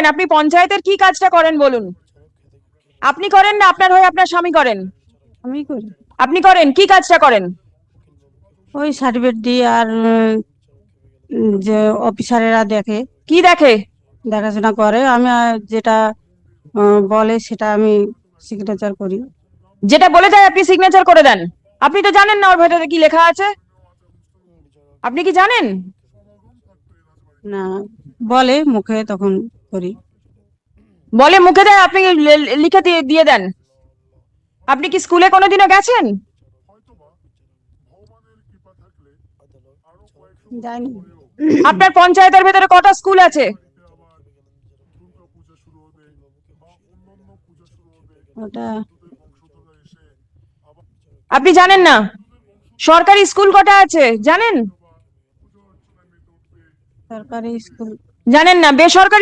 করেন? আপনি পঞ্চায়েতের কি কাজটা করেন বলুন? আপনি করেন না আপনার হয়ে আপনার স্বামী করেন? আমি করি। আপনি করেন? কি কাজটা করেন? ওই সার্টিফিকেট দিয়ে আর যে অফিসারেরা দেখে। কি দেখে? দেখাশোনা করে। আমি যেটা বলে সেটা আমি সিগনেচার করি। যেটা বলে দেয় আপনি সিগনেচার করে দেন। আপনি তো জানেন না ওর ভেতরে কি লেখা আছে? আপনি কি জানেন? না বলে মুখে তখন করি। বলে মুখে দেয় আপনি লিখে দিয়ে দিয়ে দেন। আপনি কি স্কুলে কোনোদিনও গেছেন? আপনার পঞ্চায়েতের ভেতরে কটা স্কুল আছে? আপনি জানেন না? সরকারি স্কুল কটা আছে? জানেন? সরকারি স্কুল। জানেন না? বেসরকারি